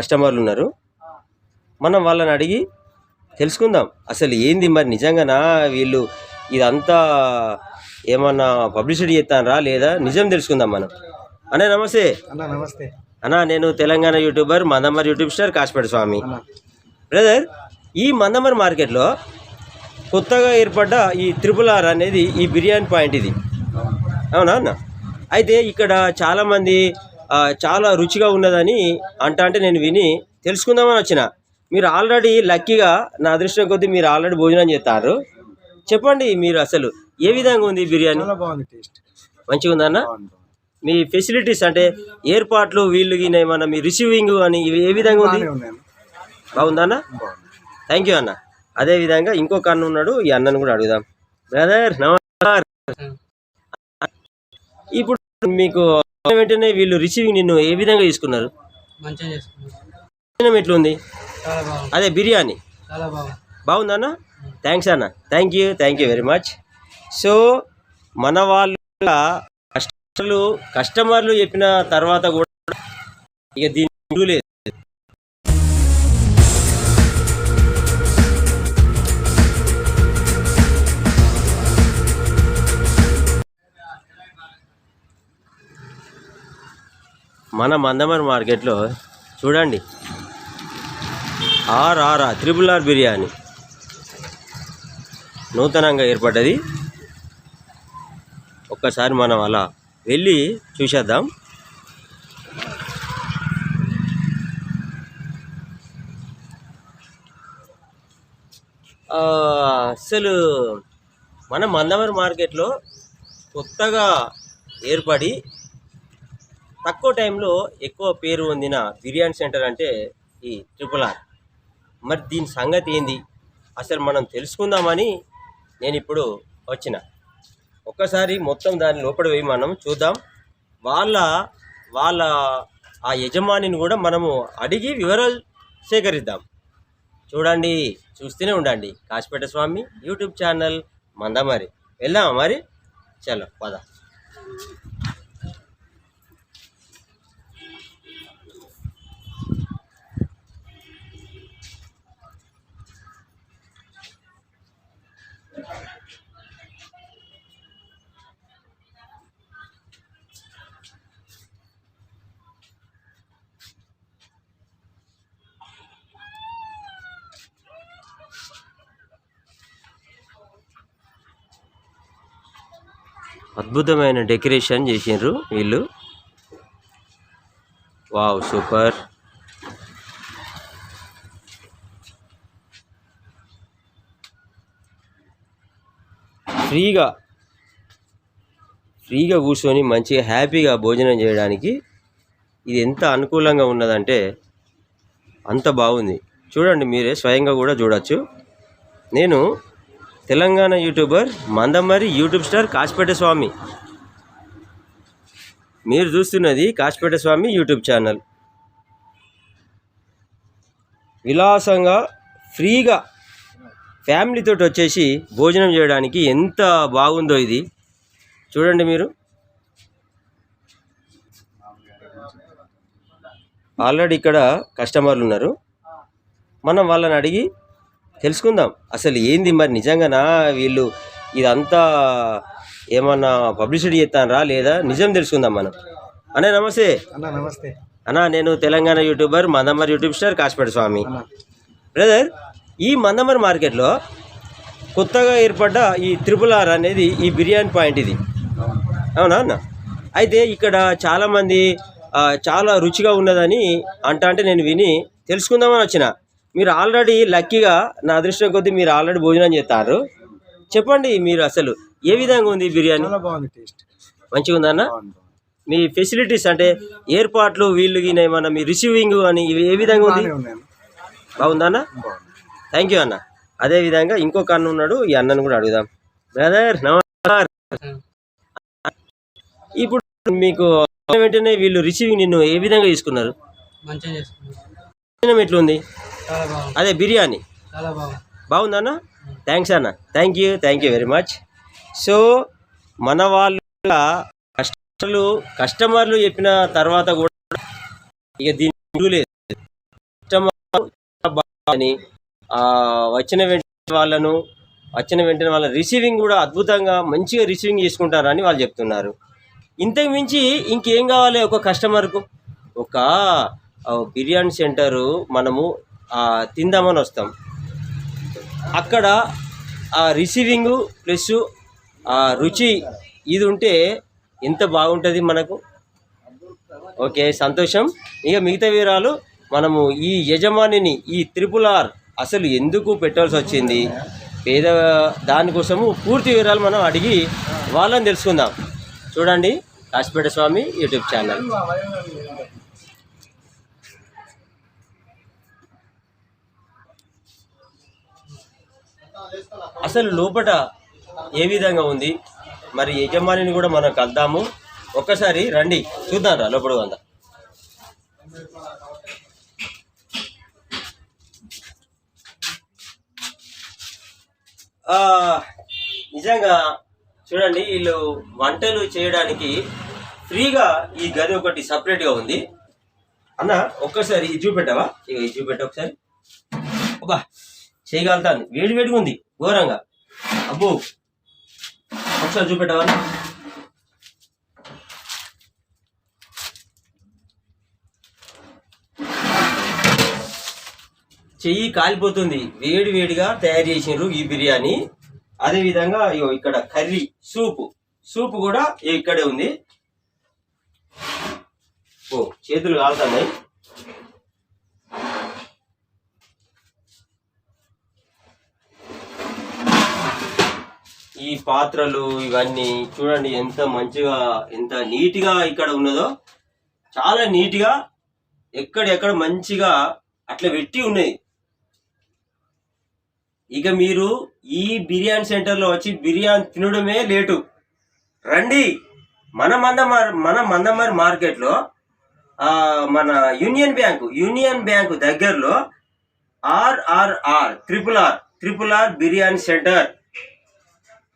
కస్టమర్లు ఉన్నారు మనం వాళ్ళని అడిగి తెలుసుకుందాం. అసలు ఏంది మరి నిజంగానా వీళ్ళు ఇదంతా ఏమన్నా పబ్లిసిటీ చేస్తానరా లేదా నిజం తెలుసుకుందాం మనం. అనే నమస్తే. అన్న నమస్తే. అన్నా నేను Telangana YouTuber Mandamarri YouTube star Kashapeta Swami. అన్న. బ్రదర్ ఈ మందమర్ మార్కెట్లో కొత్తగా ఏర్పడ్డ ఈ త్రిపుల్ ఆర్ అనేది ఈ బిర్యానీ పాయింట్ ఇది. అవునా అన్న? అయితే ఇక్కడ చాలామంది చాలా రుచిగా ఉన్నదని అంట అంటే నేను విని తెలుసుకుందామని వచ్చిన. మీరు ఆల్రెడీ లక్కీగా నా అదృష్టం కొద్దీ మీరు ఆల్రెడీ భోజనం చేస్తారు. చెప్పండి మీరు అసలు ఏ విధంగా ఉంది ఈ బిర్యానీ? చాలా బాగుంది టేస్ట్. మంచిగా ఉందన్న మీ ఫెసిలిటీస్ అంటే ఏర్పాట్లు వీళ్ళు గిన ఏమన్నా మీ రిసీవింగ్ అని ఇవి ఏ విధంగా ఉంది? బాగుందన్న బాగుంది థ్యాంక్ యూ అన్న. అదే విధంగా ఇంకొక అన్న ఉన్నాడు ఈ అన్నను కూడా అడుగుదాం. బ్రదర్ నమస్కార్. ఇప్పుడు మీకు వెంటనే వీళ్ళు రిసీవింగ్ నిన్ను ఏ విధంగా తీసుకున్నారు? మంచిగా ఎట్లుంది? అదే బిర్యానీ? బాగుంది. బాగుందన్న థ్యాంక్స్ అన్న. Thank you thank you very much so మన వాళ్ళు కస్టమర్లు కస్టమర్లు చెప్పిన తర్వాత కూడా ఇక దీని లేదు మన మందమర్ మార్కెట్లో చూడండి. RR triple R triple R biryani. నూతనంగా ఏర్పడ్డది. ఒక్కసారి మనం అలా వెళ్ళి చూసేద్దాం. అసలు మన మందమరి మార్కెట్లో కొత్తగా ఏర్పడి తక్కువ టైంలో ఎక్కువ పేరు పొందిన బిర్యానీ సెంటర్ అంటే ఈ ట్రిపుల్ ఆర్. మరి దీని సంగతి ఏంది? అసలు మనం తెలుసుకుందామని నేను ఇప్పుడు వచ్చిన. ఒక్కసారి మొత్తం దాని లోపల పోయి మనం చూద్దాం. వాళ్ళ వాళ్ళ ఆ యజమానిని కూడా మనము అడిగి వివరాలు సేకరిద్దాం. చూడండి చూస్తూనే ఉండండి. Kashipeta Swami YouTube channel Mandamarri. వెళ్దామా మరి? చలో పద. అద్భుతమైన డెకరేషన్ చేసిండ్రు వీళ్ళు. Wow super. ఫ్రీగా ఫ్రీగా కూర్చొని మంచిగా హ్యాపీగా భోజనం చేయడానికి ఇది ఎంత అనుకూలంగా ఉన్నదంటే అంత బాగుంది. చూడండి మీరే స్వయంగా కూడా చూడొచ్చు. నేను Telangana YouTuber Mandamarri YouTube star Kashapeta Swami. మీరు చూస్తున్నది కాశపేట స్వామి యూట్యూబ్ ఛానల్. విలాసంగా ఫ్రీగా ఫ్యామిలీతో వచ్చేసి భోజనం చేయడానికి ఎంత బాగుందో ఇది. చూడండి మీరు. ఆల్రెడీ ఇక్కడ కస్టమర్లు ఉన్నారు. మనం వాళ్ళని అడిగి తెలుసుకుందాం. అసలు ఏంది మరి? నిజంగానా వీళ్ళు ఇదంతా ఏమన్నా పబ్లిసిటీ చేస్తానరా లేదా? నిజం తెలుసుకుందాం మనం. అనే నమస్తే. అన్న నమస్తే. అన్నా నేను Telangana YouTuber Mandamarri YouTube star Kashapeta Swami. అన్న. బ్రదర్ ఈ మందమర్ మార్కెట్లో కొత్తగా ఏర్పడ్డ ఈ త్రిపుల్ ఆర్ అనేది ఈ బిర్యానీ పాయింట్ ఇది. అవునా అన్న? అయితే ఇక్కడ చాలామంది చాలా రుచిగా ఉన్నదని అంట అంటే నేను విని తెలుసుకుందామని వచ్చిన. మీరు ఆల్రెడీ లక్కీగా నా అదృష్టం కొద్దీ మీరు ఆల్రెడీ భోజనం చేస్తారు. చెప్పండి మీరు అసలు ఏ విధంగా ఉంది బిర్యానీ? చాలా బాగుంది టేస్ట్. మంచిగా ఉందన్న మీ ఫెసిలిటీస్ అంటే ఏర్పాట్లు వీళ్ళు గిన ఏమన్నా మీ రిసీవింగ్ అని ఇవి ఏ విధంగా ఉంది? బాగానే బాగుంది థ్యాంక్ యూ అన్న. అదే విధంగా ఇంకొక అన్న ఉన్నాడు ఈ అన్నను కూడా అడుగుదాం. బ్రదర్ నమస్కార్. ఇప్పుడు మీకు వెంటనే వీళ్ళు రిసీవింగ్ నిన్ను ఏ విధంగా తీసుకున్నారు? మంచిగా చేసుకున్నాం. భోజనం ఎట్లుంది? అదే బిర్యానీ. బాగుంది. బాగుందన్న థ్యాంక్స్ అన్న. Thank you thank you very much so మన వాళ్ళ కస్టమర్లు కస్టమర్లు చెప్పిన తర్వాత కూడా ఇక దీని లేదు. వచ్చిన వెంటనే వాళ్ళను వచ్చిన వెంటనే వాళ్ళ రిసీవింగ్ కూడా అద్భుతంగా మంచిగా రిసీవింగ్ చేసుకుంటారని వాళ్ళు చెప్తున్నారు. ఇంతకు మించి ఇంకేం కావాలి ఒక కస్టమర్కు ఒక బిర్యానీ సెంటరు మనము తిందామని వస్తాం. అక్కడ ఆ రిసీవింగ్ ప్లస్ ఆ రుచి ఇది ఉంటే ఎంత బాగుంటుంది మనకు? ఓకే సంతోషం. ఇక మిగతా వివరాలు మనము ఈ యజమానిని ఈ త్రిపుల్ ఆర్ అసలు ఎందుకు పెట్టాల్సి వచ్చింది? పేద దానికోసము పూర్తి వివరాలు మనం అడిగి వాళ్ళని తెలుసుకుందాం. చూడండి కాశీపేట స్వామి యూట్యూబ్ ఛానల్. అసలు లోపట ఏ విధంగా ఉంది? మరి యజమానిని కూడా మనం కలుద్దాము. ఒక్కసారి రండి చూద్దాం రా లోపల వంద నిజంగా చూడండి వీళ్ళు వంటలు చేయడానికి ఫ్రీగా ఈ గది ఒకటి సపరేట్గా ఉంది. అన్న ఒక్కసారి ఇది చూపెట్టావా? ఇక ఇది చూపెట్ట ఒకసారి. అబ్బా చేయగలుగుతాను. వేడి వేడిగా ఉంది ఘోరంగా. అబ్బో ఒకసారి చూపెట్టవా? చెయ్యి కాలిపోతుంది. వేడి వేడిగా తయారు చేసినారు ఈ బిర్యానీ. అదేవిధంగా ఇక్కడ కర్రీ సూపు. సూప్ కూడా ఇక్కడే ఉంది. ఓ చేతులు కాలుతున్నాయి. ఈ పాత్రలు ఇవన్నీ చూడండి ఎంత మంచిగా ఎంత నీట్గా ఇక్కడ ఉన్నదో. చాలా నీట్గా ఎక్కడెక్కడ మంచిగా అట్లా పెట్టి ఉన్నాయి. ఇక మీరు ఈ బిర్యానీ సెంటర్లో వచ్చి బిర్యానీ తినడమే లేటు. రండి. మన మందమార్ మన మందమారి మార్కెట్లో మన యూనియన్ బ్యాంకు యూనియన్ బ్యాంకు దగ్గరలో RRR triple R triple R biryani centre.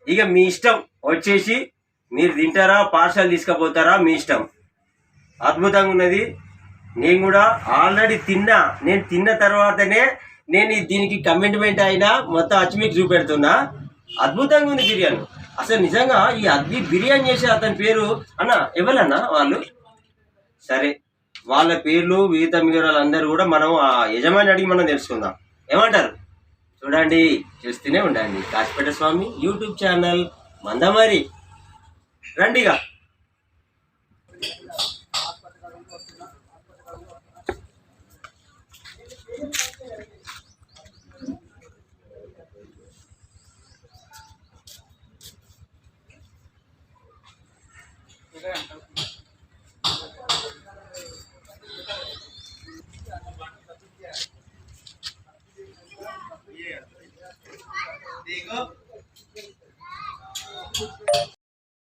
ఇక మీ ఇష్టం వచ్చేసి మీరు తింటారా పార్సల్ తీసుకుపోతారా మీ ఇష్టం. అద్భుతంగా ఉన్నది. నేను కూడా ఆల్రెడీ తిన్నా నేను తిన్న తర్వాతనే నేను దీనికి కమిట్మెంట్ అయినా మొత్తం అచ్చి మీకు చూపెడుతున్నా. అద్భుతంగా ఉంది బిర్యానీ. అసలు నిజంగా ఈ అద్భి బిర్యానీ చేసే అతని పేరు అన్న ఎవరన్నా వాళ్ళు? సరే వాళ్ళ పేర్లు మిగతా మిగతా అందరూ కూడా మనం ఆ యజమాని అడిగి మనం తెలుసుకుందాం. ఏమంటారు? చూడండి చూస్తూనే ఉండండి. Kashipeta Swami YouTube channel Mandamarri. రండిగా.